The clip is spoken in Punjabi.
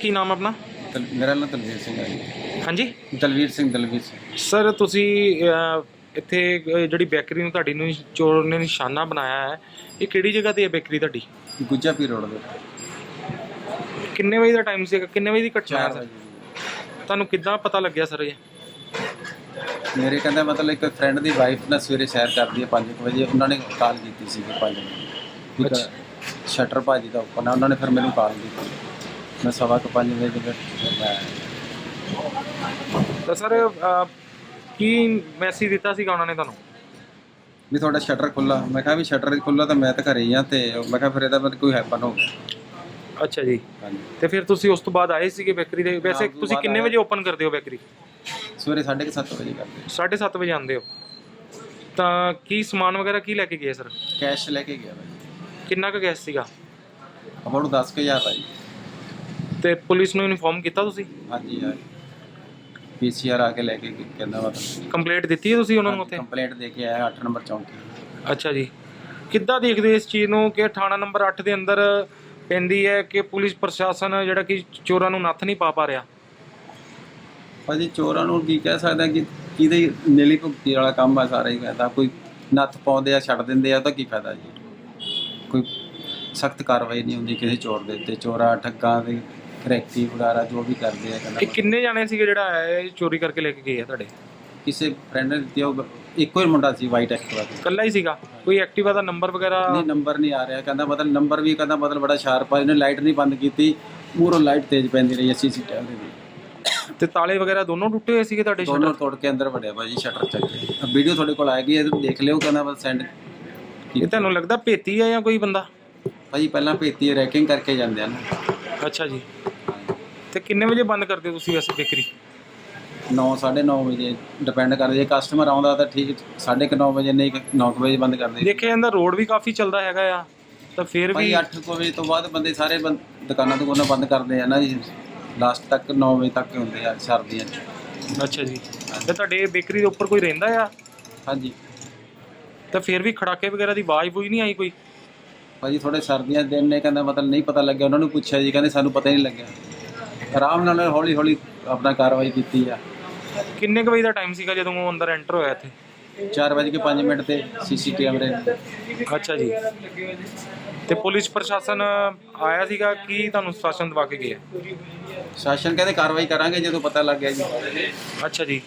ਕੀ ਨਾਮ ਆਪਣਾ? ਮੇਰਾ ਨਾਮ ਦਲਵੀਰ ਸਿੰਘ ਹੈ ਜੀ। ਹਾਂਜੀ? ਦਲਵੀਰ ਸਿੰਘ ਦਲਵੀਰ ਸਿੰਘ। ਸਰ ਤੁਸੀਂ ਅਹ, ਇੱਥੇ ਅਹ, ਜਿਹੜੀ ਬੇਕਰੀ ਨੂੰ ਤੁਹਾਡੀ ਨੂੰ ਚੋਰ ਨੇ ਨਿਸ਼ਾਨਾ ਬਣਾਇਆ ਹੈ ਇਹ ਕਿਹੜੀ ਜਗ੍ਹਾ ਤੇ ਹੈ ਬੇਕਰੀ ਤੁਹਾਡੀ? ਗੁੱਜਾ ਪੀ ਰੋਡ ਦੇ ਕਿੰਨੇ ਵਜੇ ਦਾ ਟਾਈਮ ਸੀਗਾ? ਕਿੰਨੇ ਵਜੇ ਦੀ ਘਟਨਾ ਹੈ 4 ਸਰ? ਵਜੇ। ਤੁਹਾਨੂੰ ਕਿੱਦਾਂ ਪਤਾ ਲੱਗਿਆ ਸਰ ਇਹ? ਮੇਰੇ ਕਹਿੰਦਾ ਮਤਲਬ ਇੱਕ ਫਰੈਂਡ ਦੀ ਵਾਈਫ ਨਾ ਸਵੇਰੇ ਸੈਰ ਕਰਦੀ ਹੈ 5 ਵਜੇ ਉਹਨਾਂ ਨੇ ਕਾਲ ਕੀਤੀ ਸੀ 5 ਵਜੇ। ਅੱਛਾ। ਸ਼ਟਰ ਭਾਜੀ ਦਾ ਓਪਨ ਉਹਨਾਂ ਨੇ ਫਿਰ ਮੈਨੂੰ ਕਾਲ ਕੀਤੀ। ਮੈਂ ਸਵਾ ਕੁ 5 ਵਜੇ ਦੇ ਫਿਰ ਮੈਂ ਤਾਂ ਸਰ ਅਹ, ਕੀ ਮੈਸੇਜ ਦਿੱਤਾ ਸੀਗਾ ਉਹਨਾਂ ਨੇ ਤੁਹਾਨੂੰ? ਵੀ ਤੁਹਾਡਾ ਸ਼ਟਰ ਖੁੱਲਾ ਮੈਂ ਕਿਹਾ ਵੀ ਸ਼ਟਰ ਖੁੱਲਾ ਤਾਂ ਮੈਂ ਤਾਂ ਘਰੇ ਹੀ ਆ ਤੇ ਮੈਂ ਕਿਹਾ ਫਿਰ ਇਹਦਾ ਮਤਲਬ ਕੋਈ ਹੈਪਨ ਹੋ ਗਿਆ ਅੱਛਾ ਜੀ। ਹਾਂਜੀ। ਤੇ ਫਿਰ ਤੁਸੀਂ ਉਸ ਤੋਂ ਬਾਅਦ ਆਏ ਸੀਗੇ ਬੇਕਰੀ ਦੇ? ਵੈਸੇ ਉਸ ਤੋਂ ਤੁਸੀਂ ਬਾਅਦ ਕਿੰਨੇ ਆਇਆ। ਵਜੇ ਓਪਨ ਕਰਦੇ ਹੋ ਬੇਕਰੀ ਸਵੇਰੇ 7:30 ਵਜੇ ਕਰਦੇ। 7:30 ਵਜੇ ਆਉਂਦੇ ਹੋ। ਤਾਂ ਕੀ ਸਮਾਨ ਵਗੈਰਾ ਕੀ ਲੈ ਕੇ ਗਏ ਸਰ? ਕੈਸ਼ ਲੈ ਕੇ ਗਿਆ ਭਾਈ। ਕਿੰਨਾ ਕੁ ਗੈਸ ਸੀਗਾ? ਨੂੰ 10000 ਦਾ ਜੀ। ਤੇ ਪੁਲਿਸ ਨੂੰ ਇਨਫੋਰਮ ਕੀਤਾ ਤੁਸੀਂ? ਹਾਂਜੀ ਯਾਰ ਪੀਸੀਆਰ ਆ ਕੇ ਲੈ ਕੇ ਕਹਿੰਦਾ ਮਤਲਬ ਕੰਪਲੇਂਟ ਦਿੱਤੀ ਹੈ ਤੁਸੀਂ ਉਹਨਾਂ ਨੂੰ ਉੱਥੇ? ਕੰਪਲੇਂਟ ਦੇ ਕੇ ਆਇਆ 8 ਨੰਬਰ ਚੌਂਕੀ। ਅੱਛਾ ਜੀ। ਕਿੱਦਾਂ ਦੇਖਦੇ ਹੋ ਇਸ ਚੀਜ਼ ਨੂੰ ਕਿ ਥਾਣਾ ਨੰਬਰ 8 ਦੇ ਅੰਦਰ ਪੈਂਦੀ ਹੈ ਕਿ ਪੁਲਿਸ ਪ੍ਰਸ਼ਾਸਨ ਜਿਹੜਾ ਕਿ ਚੋਰਾਂ ਨੂੰ ਨੱਥ ਨਹੀਂ ਪਾ ਪਾ ਰਿਹਾ? ਭਾਜੀ ਚੋਰਾਂ ਨੂੰ ਕੀ ਕਹਿ ਸਕਦਾ ਕਿ ਕਿਹਦੇ ਨੀਲੀ ਭੁਗਤੀ ਵਾਲਾ ਕੰਮ ਆ ਸਾਰਾ ਹੀ ਕਹਿੰਦਾ ਕੋਈ ਨੱਥ ਪਾਉਂਦੇ ਆ ਛੱਡ ਦਿੰਦੇ ਆ ਉਹਦਾ ਕੀ ਫਾਇਦਾ ਜੀ? ਕੋਈ ਸਖਤ ਕਾਰਵਾਈ ਨਹੀਂ ਹੁੰਦੀ ਕਿਸੇ ਚੋਰ ਦੇ ਉੱਤੇ। ਚੋਰਾ ਠੱਗਾਂ ਦੇ ਕਰੈਕਟੀ ਵਗੈਰਾ ਜੋ ਵੀ ਕਰਦੇ ਆ ਇਹ ਕਹਿੰਦਾ ਕਿੰਨੇ ਜਾਣੇ ਸੀਗੇ ਜਿਹੜਾ ਇਹ ਚੋਰੀ ਕਰਕੇ ਲੈ ਕੇ ਗਏ ਆ ਤੁਹਾਡੇ? ਕਿਸੇ ਫਰੈਂਡ ਨੇ ਦਿੱਤੀ ਉਹ ਇੱਕੋ ਹੀ ਮੁੰਡਾ ਸੀ ਵਾਈਟ ਐਕਟਿਵਾ ਤੇ ਇਕੱਲਾ ਹੀ ਸੀਗਾ? ਕੋਈ ਐਕਟਿਵਾ ਦਾ ਨੰਬਰ ਵਗੈਰਾ? ਨਹੀਂ ਨੰਬਰ ਨਹੀਂ ਆ ਰਿਹਾ ਕਹਿੰਦਾ ਮਤਲਬ ਨੰਬਰ ਵੀ ਕਹਿੰਦਾ ਮਤਲਬ ਬੜਾ ਸ਼ਾਰਪ ਆ ਇਹਨੇ ਲਾਈਟ ਨਹੀਂ ਬੰਦ ਕੀਤੀ ਮੂਰੋਂ ਲਾਈਟ ਤੇਜ਼ ਪੈਂਦੀ ਰਹੀ ਅਸੀਂ ਸੀ ਟੈਲ ਦੀ ਤੇ ਤਾਲੇ ਵਗੈਰਾ ਦੋਨੋਂ ਟੁੱਟੇ ਹੋਏ ਸੀਗੇ ਤੁਹਾਡੇ ਦੋਨੋਂ ਸ਼ਟਰ ਤੋੜ ਕੇ ਅੰਦਰ ਵੜਿਆ ਭਾਜੀ ਸ਼ਟਰ ਚੱਕ ਕੇ। ਵੀਡੀਓ ਤੁਹਾਡੇ ਕੋਲ ਆਏਗੀ ਇਹ ਦੇਖ ਲਿਓ ਕਹਿੰਦਾ ਬਸ ਸੈਂਡ ਇਹ ਤੁਹਾਨੂੰ ਲੱਗਦਾ ਭੇਤੀ ਆ ਜਾਂ ਕੋਈ ਬੰਦਾ? ਭਾਜੀ ਪਹਿਲਾਂ ਭੇਤੀ ਰੈਕਿੰਗ ਕਰਕੇ ਜਾਂਦੇ ਆ ਨਾ। ਅੱਛਾ ਜੀ। ਤੇ ਕਿੰਨੇ ਵਜੇ ਬੰਦ ਕਰਦੇ ਹੋ ਤੁਸੀਂ ਵੈਸੇ ਬੇਕਰੀ? 9 9:30 ਵਜੇ ਡਿਪੈਂਡ ਕਰਦਾ ਜੇ ਕਸਟਮਰ ਆਉਂਦਾ ਤਾਂ ਠੀਕ 9:30 ਵਜੇ ਨਹੀਂ 9 ਵਜੇ ਬੰਦ ਕਰਦੇ ਦੇਖਿਆ ਜਾਂਦਾ ਰੋਡ ਵੀ ਕਾਫੀ ਚੱਲਦਾ ਹੈਗਾ ਆ ਤਾਂ ਫਿਰ ਭਾਈ ਵੀ 8 ਵਜੇ ਤੋਂ ਬਾਅਦ ਬੰਦੇ ਸਾਰੇ ਦੁਕਾਨਾਂ ਦੁਕਾਨਾਂ ਬੰਦ ਕਰਦੇ ਆ ਨਾ ਜੀ। ਲਾਸਟ ਤੱਕ 9 ਵਜੇ ਤੱਕ ਹੀ ਹੁੰਦੇ ਆ ਸਰਦੀਆਂ 'ਚ। ਅੱਛਾ ਜੀ। ਤੇ ਤੁਹਾਡੇ ਬੇਕਰੀ ਦੇ ਉੱਪਰ ਕੋਈ ਰਹਿੰਦਾ ਆ? ਹਾਂਜੀ। ਤਾਂ ਫਿਰ ਵੀ ਖੜਾਕੇ ਵਗੈਰਾ ਦੀ ਆਵਾਜ਼ ਬੂਈ ਨਹੀਂ ਆਈ ਕੋਈ? ਭਾਜੀ ਥੋੜੇ ਸਰਦੀਆਂ ਦੇ ਦਿਨ ਨੇ ਕਹਿੰਦਾ ਮਤਲਬ ਨਹੀਂ ਪਤਾ ਲੱਗਿਆ ਉਹਨਾਂ ਨੂੰ ਪੁੱਛਿਆ ਜੀ ਕਹਿੰਦੇ ਸਾਨੂੰ ਪਤਾ ਹੀ ਨਹੀਂ ਲੱਗਿਆ। ਆਰਾਮ ਨਾਲ ਹੌਲੀ ਹੌਲੀ ਆਪਣਾ ਕਾਰਵਾਈ ਕੀਤੀ ਆ। ਕਿੰਨੇ ਕੁ ਵਜੇ ਦਾ ਟਾਈਮ ਸੀਗਾ ਜਦੋਂ ਉਹ ਅੰਦਰ ਐਂਟਰ ਹੋਇਆ ਇੱਥੇ? 4 ਵਜੇ ਕੇ 5 ਮਿੰਟ ਤੇ ਸੀਸੀਟੀਵੀ ਕੈਮਰੇ ਅੱਛਾ ਜੀ। ਤੇ ਪੁਲਿਸ ਪ੍ਰਸ਼ਾਸਨ ਆਇਆ ਸੀਗਾ ਕੀ ਤੁਹਾਨੂੰ ਸ਼ਾਸਨ ਦਵਾ ਕੇ ਗਿਆ? ਸ਼ਾਸਨ ਕਹਿੰਦੇ ਕਾਰਵਾਈ ਕਰਾਂਗੇ ਜਦੋਂ ਪਤਾ ਲੱਗ ਗਿਆ ਜੀ। ਅੱਛਾ ਜੀ।